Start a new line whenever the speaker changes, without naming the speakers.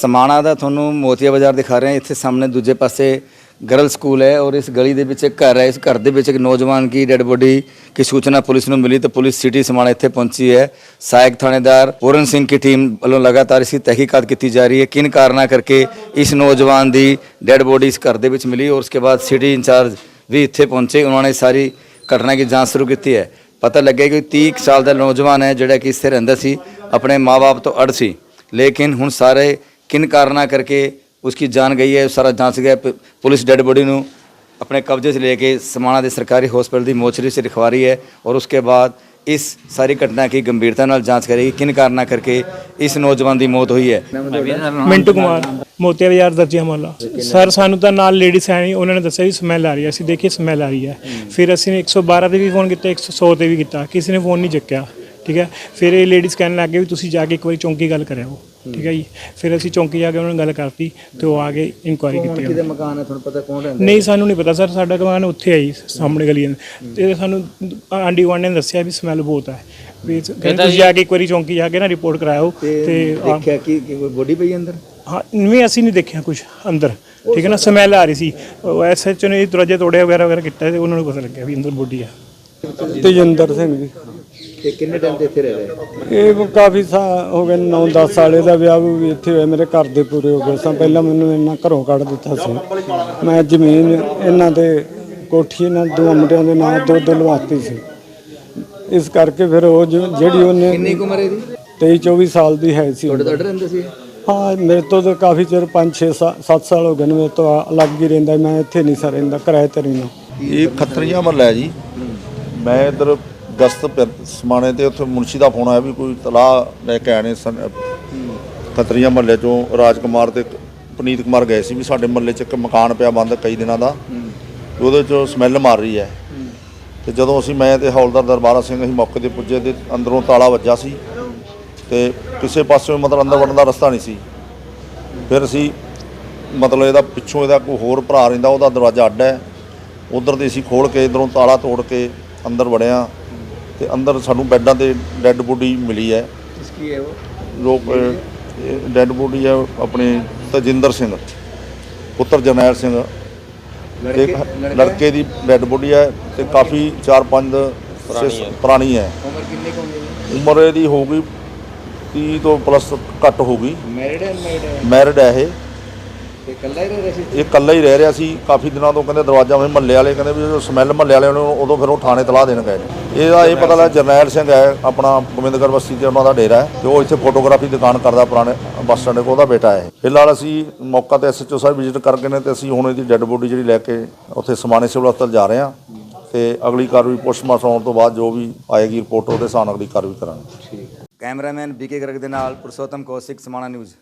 ਸਮਾਣਾ ਦਾ ਤੁਹਾਨੂੰ ਮੋਤੀਆ ਬਾਜ਼ਾਰ ਦਿਖਾ ਰਹੇ ਹਾਂ। ਇੱਥੇ ਸਾਹਮਣੇ ਦੂਜੇ ਪਾਸੇ ਗਰਲ ਸਕੂਲ ਹੈ ਔਰ ਇਸ ਗਲੀ ਦੇ ਵਿੱਚ ਇੱਕ ਘਰ ਹੈ। ਇਸ ਘਰ ਦੇ ਵਿੱਚ ਇੱਕ ਨੌਜਵਾਨ ਕੀ ਡੈੱਡ ਬੋਡੀ ਕੀ ਸੂਚਨਾ ਪੁਲਿਸ ਨੂੰ ਮਿਲੀ ਤਾਂ ਪੁਲਿਸ ਸਿਟੀ ਸਮਾਣਾ ਇੱਥੇ ਪਹੁੰਚੀ ਹੈ। ਸਹਾਇਕ ਥਾਣੇਦਾਰ ਪੂਰਨ ਸਿੰਘ ਦੀ ਟੀਮ ਵੱਲੋਂ ਲਗਾਤਾਰ ਇਸ ਦੀ ਤਹਿਕੀਕਾਤ ਕੀਤੀ ਜਾ ਰਹੀ ਹੈ। ਕਿਨ ਕਾਰਨਾ ਕਰਕੇ ਇਸ ਨੌਜਵਾਨ ਦੀ ਡੈਡ ਬੋਡੀ ਇਸ ਘਰ ਦੇ ਵਿੱਚ ਮਿਲੀ ਔਰ ਉਸਕੇ ਬਾਅਦ ਸਿਟੀ ਇੰਚਾਰਜ ਵੀ ਇੱਥੇ ਪਹੁੰਚੇ। ਉਹਨਾਂ ਨੇ ਸਾਰੀ ਘਟਨਾ ਦੀ ਜਾਂਚ ਸ਼ੁਰੂ ਕੀਤੀ ਹੈ। ਪਤਾ ਲੱਗਿਆ ਕਿ 30 ਸਾਲ ਦਾ ਨੌਜਵਾਨ ਹੈ ਜਿਹੜਾ ਕਿ ਇੱਥੇ ਰਹਿੰਦਾ ਸੀ। ਆਪਣੇ ਮਾਪੇ ਤੋਂ ਅੜ ਸੀ। ਲੇਕਿਨ ਹੁਣ ਸਾਰੇ किन कारणा करके उसकी ਜਾਨ ਗਈ ਹੈ, ਸਾਰਾ ਜਾਂਚ ਗਿਆ ਪ- ਪੁਲਿਸ ਡੈੱਡ ਬੋਡੀ ਨੂੰ ਆਪਣੇ ਕਬਜ਼ੇ 'ਚ ਲੈ ਕੇ ਸਮਾਣਾ ਦੇ ਸਰਕਾਰੀ ਹਸਪੀਟਲ ਦੀ ਮੋਚਰੀ 'ਚ ਰਖਵਾ ਰਹੀ ਹੈ ਔਰ ਉਸਕੇ ਬਾਅਦ ਇਸ ਸਾਰੀ ਘਟਨਾ ਕੀ ਗੰਭੀਰਤਾ ਨਾਲ ਜਾਂਚ ਕਰੇਗੀ, ਕਿਨ ਕਾਰਨਾ ਕਰਕੇ ਇਸ ਨੌਜਵਾਨ ਦੀ ਮੌਤ ਹੋਈ ਹੈ?
ਮਿੰਟੂ ਕੁਮਾਰ, ਮੋਤੀਆ ਬਾਜ਼ਾਰ ਦਰਜੀ ਹਮਾਲਾ ਸਰ, ਸਾਨੂੰ ਤਾਂ ਨਾਲ ਲੇਡੀਜ਼ ਆਈ ਉਹਨਾਂ ਨੇ ਦੱਸਿਆ ਵੀ ਸਮੈਲ ਆ ਰਹੀ ਹੈ, ਅਸੀਂ ਦੇਖੀ ਸਮੈਲ ਆ ਰਹੀ ਹੈ। ਫਿਰ ਅਸੀਂ ਨੇ 112 ਤੇ ਵੀ ਫੋਨ ਕੀਤਾ 100 ਤੇ ਵੀ ਕੀਤਾ, ਕਿਸੇ ਨੇ ਫੋਨ ਨਹੀਂ ਚੱਕਿਆ, ਠੀਕ ਹੈ? ਫਿਰ ਇਹ ਲੇਡੀਜ਼ ਕਹਿਣ ਲੱਗ ਗਏ ਵੀ ਤੁਸੀਂ ਜਾ ਕੇ ਇੱਕ ਵਾਰੀ ਚੌਂਕੀ ਗੱਲ ਕਰਿਆ ਹੋ ਠੀਕ ਹੈ ਜੀ। ਫਿਰ ਅਸੀਂ ਚੌਂਕੀ ਜਾ ਕੇ ਉਹਨਾਂ ਨਾਲ ਗੱਲ ਕਰਤੀ ਤੇ ਉਹ ਆ ਕੇ ਇਨਕੁਆਇਰੀ ਕੀਤੀ ਉਹਨਾਂ ਨੇ।
ਮਕਾਨ ਹੈ ਤੁਹਾਨੂੰ ਪਤਾ ਕੌਣ ਰਹਿੰਦਾ
ਨਹੀਂ ਸਾਨੂੰ ਨਹੀਂ ਪਤਾ। ਸਰ ਸਾਡਾ ਦੁਕਾਨ ਉੱਥੇ ਆਈ ਸਾਹਮਣੇ ਗਲੀ ਦੇ ਤੇ ਸਾਨੂੰ ਆਂਡੀ ਵਾਂਡੇ ਨੇ ਦੱਸਿਆ ਵੀ ਸਮੈਲ ਬਹੁਤ ਹੈ। ਵੀ ਕਹਿੰਦੇ ਤੁਸੀਂ ਜਾ ਕੇ ਇੱਕ ਵਾਰੀ ਚੌਂਕੀ ਜਾ ਕੇ ਨਾ ਰਿਪੋਰਟ ਕਰਾਓ ਤੇ ਆ-
ਦੇਖਿਆ ਕਿ ਕਿ ਕੋਈ ਬੋਡੀ ਪਈ ਅੰਦਰ?
ਹਾਂ ਨਹੀਂ ਅਸੀਂ ਨਹੀਂ ਦੇਖਿਆ ਕੁਝ ਅੰਦਰ। ਠੀਕ ਹੈ ਨਾ ਸਮੈਲ ਆ ਰਹੀ ਸੀ। ਐਸਐਚ ਨੇ ਦਰਵਾਜ਼ੇ ਤੋੜਿਆ ਵਗੈਰਾ ਵਗੈਰਾ ਕੀਤਾ ਤੇ ਉਹਨਾਂ ਨੂੰ ਪਤਾ ਲੱਗਿਆ ਵੀ ਅੰਦਰ ਬੋਡੀ ਆ।
ਤੇਜਿੰਦਰ ਸਿੰਘ ਜੀ।
ਤੇ ਕਿੰਨੇ ਟਾਈਮ ਤੇ ਇੱਥੇ ਰਹਿ ਰਹੇ
ਇਹ ਕਾਫੀ ਸਾ ਹੋ ਗਏ 9-10 ਸਾਲੇ ਦਾ ਵਿਆਹ ਵੀ ਇੱਥੇ ਹੋਇਆ ਮੇਰੇ ਘਰ ਦੇ ਪੂਰੇ ਹੋ ਗਏ ਸਾਂ। ਪਹਿਲਾਂ ਮੈਨੂੰ ਇਹਨਾਂ ਘਰੋਂ ਕੱਢ ਦਿੱਤਾ ਸੀ। ਮੈਂ ਜ਼ਮੀਨ ਇਹਨਾਂ ਦੇ ਕੋਠੀ ਇਹਨਾਂ ਦੋ ਮੁੰਡਿਆਂ ਦੇ ਨਾਂ ਦੋ ਦੋ ਲਵਾਤੀ ਸੀ। ਇਸ ਕਰਕੇ ਫਿਰ ਉਹ ਜੋ- ਜਿਹੜੀ ਉਹਨੇ
ਕਿੰਨੀ ਕੁ ਉਮਰ ਹੈ ਇਹਦੀ?
23 24 ਸਾਲ ਦੀ ਹੈ ਸੀ।
ਤੁਹਾਡੇ ਤੋਂ ਅੱਡ ਰਹਿੰਦੇ ਸੀ
ਹਾਂ ਮੇਰੇ ਤੋਂ ਤਾਂ ਕਾਫੀ ਚਿਰ 5 6 7 ਸਾਲ ਹੋ ਗਏ ਨੇ ਮੇਰੇ ਤੋਂ ਅਲੱਗ ਹੀ ਰਹਿੰਦਾ। ਮੈਂ ਇੱਥੇ ਨਹੀਂ ਸਰ ਰਹਿੰਦਾ ਕਿਰਾਏ ਤੇ ਰਹਿੰਦਾ।
ਇਹ ਖੱਤਰੀਆਂ ਮਹੱਲਾ ਹੈ ਜੀ। ਮੈਂ ਇੱਧਰ ਗਸਤ ਪਿੰ- ਸਮਾਣੇ ਤੇ ਉੱਥੇ ਮੁਨਸ਼ੀ ਦਾ ਫੋਨ ਆਇਆ ਵੀ ਕੋਈ ਤਲਾਹ ਲੈ ਕੇ ਆਣੇ ਸਨ ਖੱਤਰੀਆਂ ਮਹੱਲੇ ਚੋਂ ਰਾਜ ਕੁਮਾਰ ਤੇ ਪਨੀਤ ਕੁਮਾਰ ਗਏ ਸੀ ਵੀ ਸਾਡੇ ਮਹੱਲੇ 'ਚ ਇੱਕ ਮਕਾਨ ਪਿਆ ਬੰਦ ਕਈ ਦਿਨਾਂ ਦਾ। ਉਹਦੇ 'ਚੋਂ ਸਮੈਲ ਮਾਰ ਰਹੀ ਹੈ। ਤੇ ਜਦੋਂ ਅਸੀਂ ਮੈਂ ਤੇ ਹੌਲਦਾਰ ਦਰਬਾਰਾ ਸਿੰਘ ਅਸੀਂ ਮੌਕੇ ਤੇ ਪੁੱਜੇ ਤੇ ਅੰਦਰੋਂ ਤਾਲਾ ਵੱਜਾ ਸੀ। ਤੇ ਕਿਸੇ ਪਾਸਿਓਂ ਮਤਲਬ ਅੰਦਰ ਵੜਨ ਦਾ ਰਸਤਾ ਨਹੀਂ ਸੀ। ਫਿਰ ਅਸੀਂ ਮਤਲਬ ਇਹਦਾ ਪਿੱਛੋਂ ਇਹਦਾ ਕੋਈ ਹੋਰ ਭਰਾ ਰਹਿੰਦਾ, ਉਹਦਾ ਦਰਵਾਜ਼ਾ ਅੱਡ ਹੈ। ਉਧਰ ਦੇ ਅਸੀਂ ਖੋਲ ਕੇ ਇਧਰੋਂ ਤਾਲਾ ਤੋੜ ਕੇ ਅੰਦਰ ਵੜਿਆ। ਤੇ ਅੰਦਰ ਸਾਨੂੰ ਬੈੱਡਾਂ ਤੇ ਡੈੱਡ ਬੋਡੀ ਮਿਲੀ ਹੈ।
ਕਿਸ ਕੀ ਹੈ ਉਹ?
ਲੋਕ ਡੈੱਡ ਬੋਡੀ ਹੈ ਆਪਣੇ ਤਜਿੰਦਰ ਸਿੰਘ ਪੁੱਤਰ ਜਰਨੈਲ ਸਿੰਘ। ਤੇ ਇੱਕ ਲੜਕੇ ਦੀ ਡੈੱਡ ਬੋਡੀ ਹੈ ਤੇ ਕਾਫੀ 4-5 ਪੁਰਾਣੀ ਹੈ।
ਉਮਰ ਕਿੰਨੀ ਕੁ ਹੋਣੀ
ਉਮਰ ਇਹਦੀ ਹੋ ਗਈ 30 ਤੋਂ ਪਲੱਸ ਘੱਟ ਹੋ ਗਈ
ਮੈਰਿਡ ਹੈ ਅਨਮੈਰਿਡ ਹੈ?
ਮੈਰਿਡ ਹੈ ਇਹ।
ਤੇ ਇਕੱਲਾ ਹੀ ਰਹਿ ਰਿਹਾ ਸੀ?
ਇਹ ਇਕੱਲਾ ਹੀ ਰਹਿ ਰਿਹਾ ਸੀ। ਕਾਫੀ ਦਿਨਾਂ ਤੋਂ ਕਹਿੰਦੇ ਦਰਵਾਜ਼ਾ ਮਹੱਲੇ ਵਾਲੇ ਕਹਿੰਦੇ ਵੀ ਜਦੋਂ ਸਮੈਲ ਮਹੱਲੇ ਵਾਲਿਆਂ ਨੂੰ ਉਦੋਂ ਫਿਰ ਉਹ ਥਾਣੇ ਤਲਾਹ ਦੇਣ ਗਏ ਨੇ। ਇਹਦਾ ਇਹ ਪਤਾ ਲੱਗਾ, ਜਰਨੈਲ ਸਿੰਘ ਹੈ, ਆਪਣਾ ਗੋਬਿੰਦਗੜ੍ਹ ਬਸਤੀ ਤੇ ਉਹਨਾਂ ਦਾ ਡੇਰਾ ਹੈ, ਤੇ ਉਹ ਇੱਥੇ ਫੋਟੋਗ੍ਰਾਫੀ ਦੁਕਾਨ ਕਰਦਾ ਪੁਰਾਣੇ ਬੱਸ ਸਟੈਂਡ ਕੋਲ, ਉਹਦਾ ਬੇਟਾ ਹੈ ਫਿਲਹਾਲ ਅਸੀਂ ਮੌਕਾ ਤੇ ਐਸਐਚਓ ਸਾਹਿਬ ਵਿਜ਼ਿਟ ਕਰਕੇ ਨੇ, ਤੇ ਅਸੀਂ ਹੁਣ ਇਹਦੀ ਡੈੱਡ ਬੋਡੀ ਜਿਹੜੀ ਲੈ ਕੇ ਉੱਥੇ ਸਮਾਣੇ ਸਿਵਲ ਹਸਪਤਾਲ ਜਾ ਰਹੇ ਹਾਂ, ਤੇ ਅਗਲੀ ਕਾਰਵਾਈ ਪੋਸਟਮਾਰਟਮ ਹੋਣ ਤੋਂ ਬਾਅਦ ਜੋ ਵੀ ਆਏਗੀ ਰਿਪੋਰਟ ਉਹਦੇ ਹਿਸਾਬ ਅਗਲੀ ਕਾਰਵਾਈ ਕਰਾਂਗੇ।
ਠੀਕ ਕੈਮਰਾਮੈਨ ਬੀਕੇ ਗਰਗ ਦੇ ਨਾਲ, ਪੁਰਸ਼ੋਤਮ ਕੌਸ਼ਿਕ, ਸਮਾਣਾ ਨਿਊਜ਼।